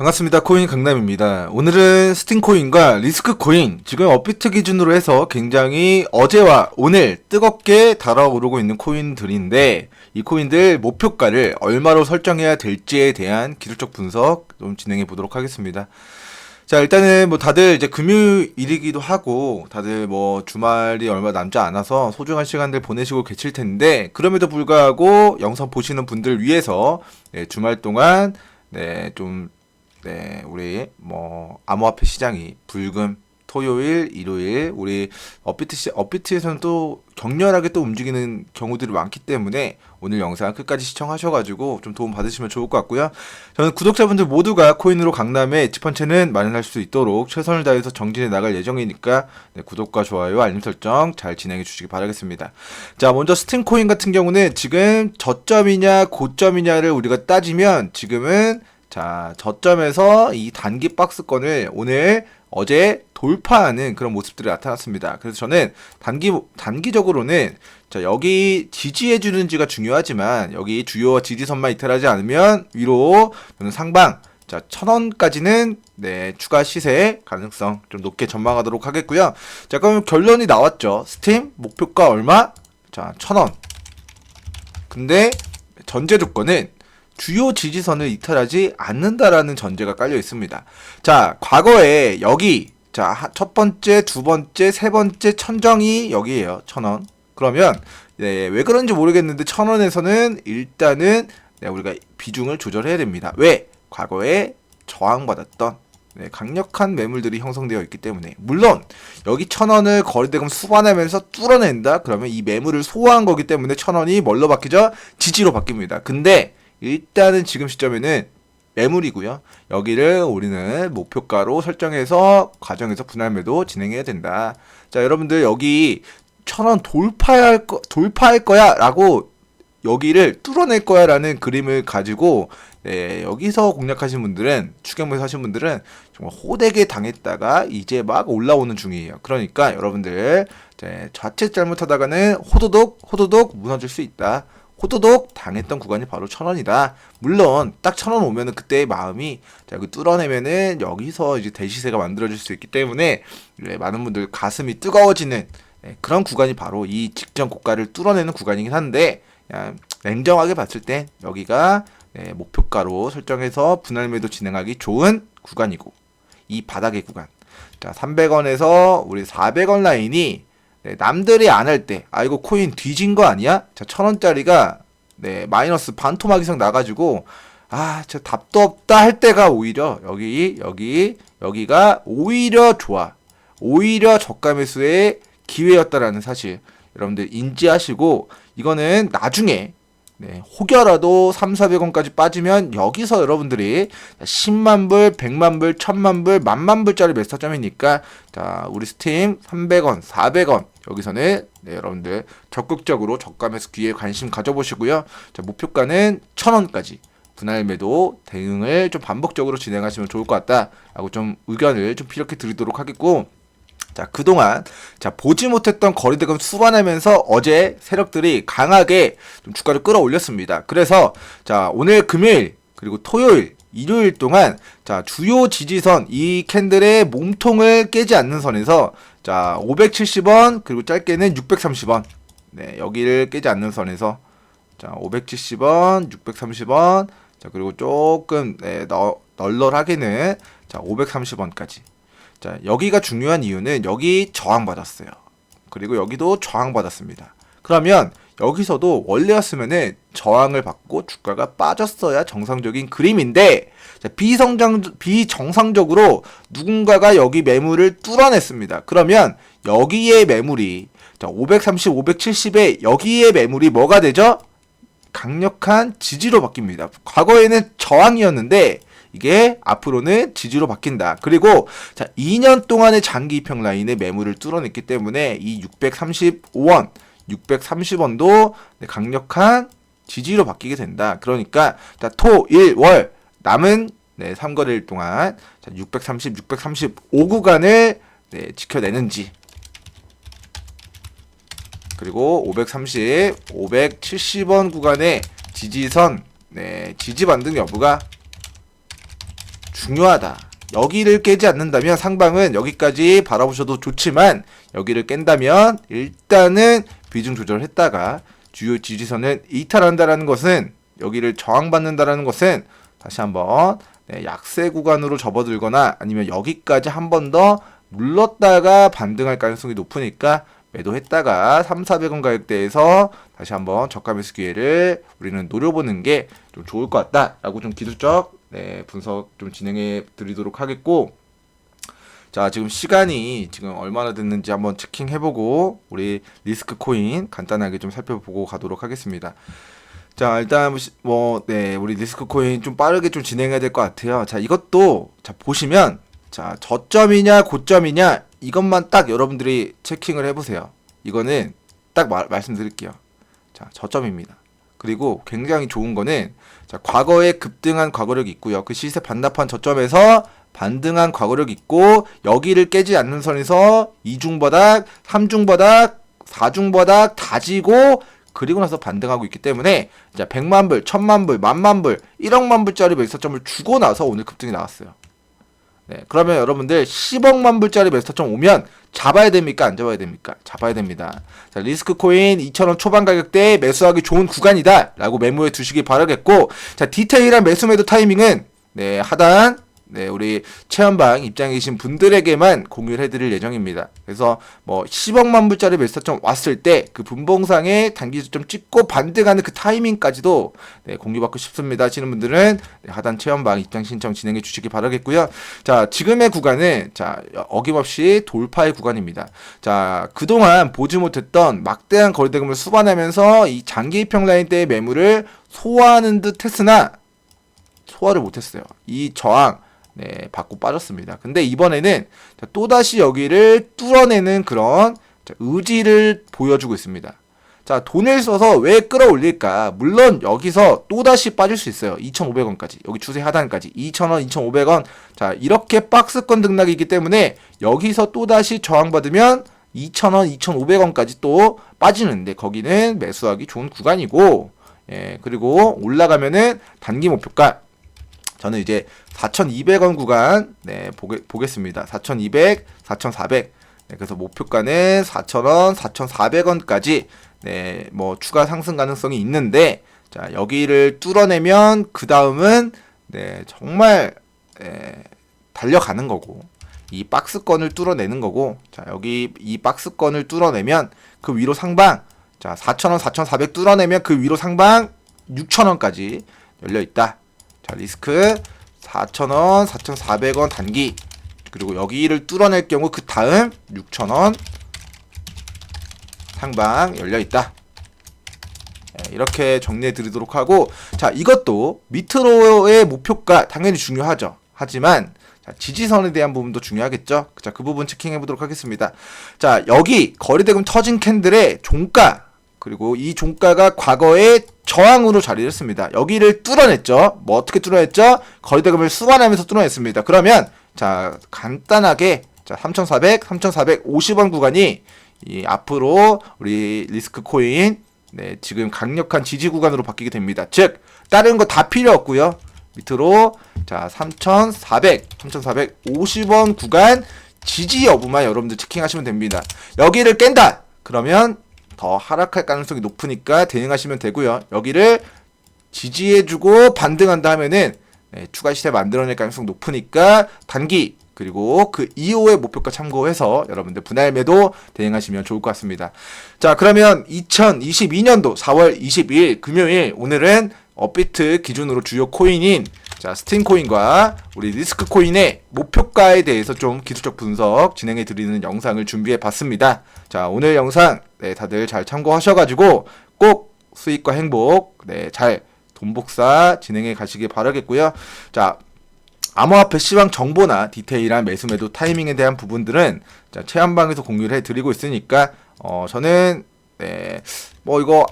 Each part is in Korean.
반갑습니다. 코인 강남입니다. 오늘은 스팅코인과 리스크코인, 지금 업비트 기준으로 해서 굉장히 어제와 오늘 뜨겁게 달아오르고 있는 코인들인데, 이 코인들 목표가를 얼마로 설정해야 될지에 대한 기술적 분석 좀 진행해 보도록 하겠습니다. 자, 일단은 뭐 다들 이제 금요일이기도 하고, 다들 뭐 주말이 얼마 남지 않아서 소중한 시간들 보내시고 계실 텐데, 그럼에도 불구하고 영상 보시는 분들 위해서 네, 주말 동안 네, 좀 네, 우리 뭐 암호화폐 시장이 불금 토요일, 일요일 우리 업비트 시, 업비트에서는 또 격렬하게 또 움직이는 경우들이 많기 때문에 오늘 영상 끝까지 시청하셔가지고 좀 도움 받으시면 좋을 것 같고요. 저는 구독자분들 모두가 코인으로 강남의 지펀체는 마련할 수 있도록 최선을 다해서 정진해 나갈 예정이니까 네, 구독과 좋아요, 알림 설정 잘 진행해 주시기 바라겠습니다. 자, 먼저 스팀 코인 같은 경우는 지금 저점이냐 고점이냐를 우리가 따지면 지금은 자, 저점에서 이 단기 박스권을 오늘 어제 돌파하는 그런 모습들이 나타났습니다. 그래서 저는 단기 단기적으로는 자, 여기 지지해 주는지가 중요하지만 여기 주요 지지선만 이탈하지 않으면 위로 저는 상방 자, 천 원까지는 네, 추가 시세 가능성 좀 높게 전망하도록 하겠고요. 자, 그럼 결론이 나왔죠. 스팀 목표가 얼마? 자, 천 원. 근데 전제 조건은 주요 지지선을 이탈하지 않는다라는 전제가 깔려 있습니다. 자, 과거에 여기 자, 첫 번째, 두 번째, 세 번째 천정이 여기에요. 천 원. 그러면 네, 왜 그런지 모르겠는데 천 원에서는 일단은 네, 우리가 비중을 조절해야 됩니다. 왜? 과거에 저항받았던 네, 강력한 매물들이 형성되어 있기 때문에 물론 여기 천 원을 거래대금 수반하면서 뚫어낸다 그러면 이 매물을 소화한 거기 때문에 천 원이 뭘로 바뀌죠 지지로 바뀝니다 근데 일단은 지금 시점에는 매물이고요. 여기를 우리는 목표가로 설정해서 과정에서 분할 매도 진행해야 된다. 자, 여러분들 여기 천원 돌파할 거 돌파할 거야라고 여기를 뚫어낼 거야라는 그림을 가지고 네, 여기서 공략하신 분들은 추경부에서 하신 분들은 정말 호되게 당했다가 이제 막 올라오는 중이에요. 그러니까 여러분들 네, 자칫 잘못하다가는 호도독 호도독 무너질 수 있다. 호도독 당했던 구간이 바로 천원이다. 물론 딱 천원 오면은 그때의 마음이 자 이거 뚫어내면은 여기서 이제 대시세가 만들어질 수 있기 때문에 네, 많은 분들 가슴이 뜨거워지는 네, 그런 구간이 바로 이 직전 고가를 뚫어내는 구간이긴 한데 그냥 냉정하게 봤을 때 여기가 네, 목표가로 설정해서 분할 매도 진행하기 좋은 구간이고 이 바닥의 구간 자 300원에서 우리 400원 라인이 네, 남들이 안 할 때, 아, 이거 코인 뒤진 거 아니야? 자, 천 원짜리가, 네, 마이너스 반토막 이상 나가지고, 아, 저 답도 없다 할 때가 오히려, 여기, 여기, 여기가 오히려 좋아. 오히려 저가 매수의 기회였다라는 사실. 여러분들 인지하시고, 이거는 나중에, 네, 혹여라도 3, 400원까지 빠지면 여기서 여러분들이 10만 불, 100만 불, 1000만 불, 만만 불짜리 매스타점이니까 자, 우리 스팀 300원, 400원 여기서는 네, 여러분들 적극적으로 저감에서 기회 관심 가져보시고요. 자, 목표가는 1000원까지 분할 매도 대응을 좀 반복적으로 진행하시면 좋을 것 같다라고 좀 의견을 좀 피력해 드리도록 하겠고 자, 그동안, 자, 보지 못했던 거리대금 수반하면서 어제 세력들이 강하게 좀 주가를 끌어올렸습니다. 그래서, 자, 오늘 금요일, 그리고 토요일, 일요일 동안, 자, 주요 지지선, 이 캔들의 몸통을 깨지 않는 선에서, 자, 570원, 그리고 짧게는 630원. 네, 여기를 깨지 않는 선에서, 자, 570원, 630원, 자, 그리고 조금, 네, 너, 널널하게는, 자, 530원까지. 자, 여기가 중요한 이유는 여기 저항 받았어요. 그리고 여기도 저항 받았습니다. 그러면 여기서도 원래였으면은 저항을 받고 주가가 빠졌어야 정상적인 그림인데 자, 비성장 비정상적으로 누군가가 여기 매물을 뚫어냈습니다. 그러면 여기에 매물이 자, 530, 570에 여기에 매물이 뭐가 되죠? 강력한 지지로 바뀝니다. 과거에는 저항이었는데 이게 앞으로는 지지로 바뀐다. 그리고 자 2년 동안의 장기 입형 라인의 매물을 뚫어냈기 때문에 이 635원, 630원도 강력한 지지로 바뀌게 된다. 그러니까 자, 토, 일, 월 남은 네, 3거래일 동안 자, 630, 635 구간을 네, 지켜내는지 그리고 530, 570원 구간의 지지선 네, 지지 반등 여부가 중요하다. 여기를 깨지 않는다면 상방은 여기까지 바라보셔도 좋지만 여기를 깬다면 일단은 비중 조절을 했다가 주요 지지선을 이탈한다라는 것은 여기를 저항받는다라는 것은 다시 한번 네, 약세 구간으로 접어들거나 아니면 여기까지 한 번더 물렀다가 반등할 가능성이 높으니까 매도했다가 3, 400원 가격대에서 다시 한번 저가 매수 기회를 우리는 노려보는 게 좀 좋을 것 같다라고 좀 기술적 네, 분석 좀 진행해 드리도록 하겠고 자 지금 시간이 지금 얼마나 됐는지 한번 체킹해보고 우리 리스크 코인 간단하게 좀 살펴보고 가도록 하겠습니다. 자 일단 뭐 네 우리 리스크 코인 좀 빠르게 좀 진행해야 될 것 같아요. 자 이것도 자 보시면 자 저점이냐 고점이냐 이것만 딱 여러분들이 체킹을 해보세요. 이거는 딱 말, 말씀드릴게요. 자 저점입니다. 그리고 굉장히 좋은 거는 자 과거에 급등한 과거력이 있고요. 그 시세 반납한 저점에서 반등한 과거력 있고 여기를 깨지 않는 선에서 이중바닥, 삼중바닥, 사중바닥 다지고 그리고 나서 반등하고 있기 때문에 자 100만 불, 1000만 불, 만만 불, 1억만 불짜리 매수점을 주고 나서 오늘 급등이 나왔어요. 네, 그러면 여러분들 10억만 불짜리 매수점 오면 잡아야 됩니까? 안 잡아야 됩니까? 잡아야 됩니다. 자, 리스크 코인 2,000원 초반 가격대에 매수하기 좋은 구간이다. 라고 메모해 두시기 바라겠고, 자, 디테일한 매수 매도 타이밍은, 네, 하단, 네, 우리 체험방 입장에 계신 분들에게만 공유를 해드릴 예정입니다. 그래서 뭐 10억만 불짜리 매수점 왔을 때 그 분봉상에 단기주점 찍고 반등하는 그 타이밍까지도 네, 공유받고 싶습니다 하시는 분들은 네, 하단 체험방 입장 신청 진행해 주시기 바라겠고요. 자, 지금의 구간은 자, 어김없이 돌파의 구간입니다. 자, 그동안 보지 못했던 막대한 거래대금을 수반하면서 이 장기 입평 라인 때의 매물을 소화하는 듯 했으나 소화를 못했어요. 이 저항 네, 받고 빠졌습니다. 근데 이번에는 또다시 여기를 뚫어내는 그런 의지를 보여주고 있습니다. 자, 돈을 써서 왜 끌어올릴까? 물론 여기서 또다시 빠질 수 있어요. 2,500원까지. 여기 추세 하단까지. 2,000원, 2,500원. 자, 이렇게 박스권 등락이기 때문에 여기서 또다시 저항받으면 2,000원, 2,500원까지 또 빠지는데 거기는 매수하기 좋은 구간이고, 예, 그리고 올라가면은 단기 목표가 저는 이제 4,200원 구간 네, 보게, 보겠습니다. 4,200, 4,400. 네, 그래서 목표가는 4,000원, 4,400원까지 네, 뭐 추가 상승 가능성이 있는데 자, 여기를 뚫어내면 그 다음은 네, 정말 네, 달려가는 거고 이 박스권을 뚫어내는 거고 자, 여기 이 박스권을 뚫어내면 그 위로 상방 자, 4,000원, 4,400 뚫어내면 그 위로 상방 6,000원까지 열려 있다. 자, 리스크 4,000원, 4,400원 단기 그리고 여기를 뚫어낼 경우 그 다음 6,000원 상방 열려 있다. 네, 이렇게 정리해 드리도록 하고 자 이것도 밑으로의 목표가 당연히 중요하죠. 하지만 자, 지지선에 대한 부분도 중요하겠죠. 자, 그 부분 체킹해 보도록 하겠습니다. 자, 여기 거래대금 터진 캔들의 종가 그리고 이 종가가 과거에 저항으로 자리를 했습니다. 여기를 뚫어냈죠. 뭐 어떻게 뚫어냈죠? 거래대금을 수반하면서 뚫어냈습니다. 그러면 자 간단하게 자 3,400, 3,450원 구간이 이 앞으로 우리 리스크 코인 네, 지금 강력한 지지 구간으로 바뀌게 됩니다. 즉 다른 거 다 필요 없고요. 밑으로 자 3,400, 3,450원 구간 지지 여부만 여러분들 체킹하시면 됩니다. 여기를 깬다. 그러면 더 하락할 가능성이 높으니까 대응하시면 되고요. 여기를 지지해주고 반등한다 하면은 네, 추가 시세 만들어낼 가능성 높으니까 단기 그리고 그 이후의 목표가 참고해서 여러분들 분할 매도 대응하시면 좋을 것 같습니다. 자 그러면 2022년도 4월 22일 금요일 오늘은 업비트 기준으로 주요 코인인 자, 스팀 코인과 우리 리스크 코인의 목표가에 대해서 좀 기술적 분석 진행해 드리는 영상을 준비해 봤습니다. 자, 오늘 영상 네, 다들 잘 참고하셔 가지고 꼭 수익과 행복 네, 잘 돈복사 진행해 가시길 바라겠고요. 자, 암호화폐 시황 정보나 디테일한 매수 매도 타이밍에 대한 부분들은 자, 체험방에서 공유를 해 드리고 있으니까 어, 저는 네, 뭐 이거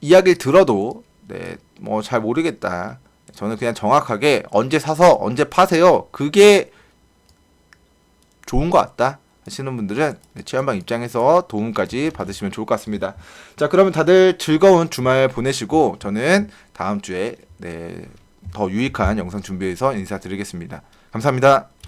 이야기를 들어도 네, 뭐 잘 모르겠다. 저는 그냥 정확하게 언제 사서 언제 파세요. 그게 좋은 것 같다. 하시는 분들은 체험방 입장에서 도움까지 받으시면 좋을 것 같습니다. 자, 그러면 다들 즐거운 주말 보내시고 저는 다음 주에 네, 더 유익한 영상 준비해서 인사드리겠습니다. 감사합니다.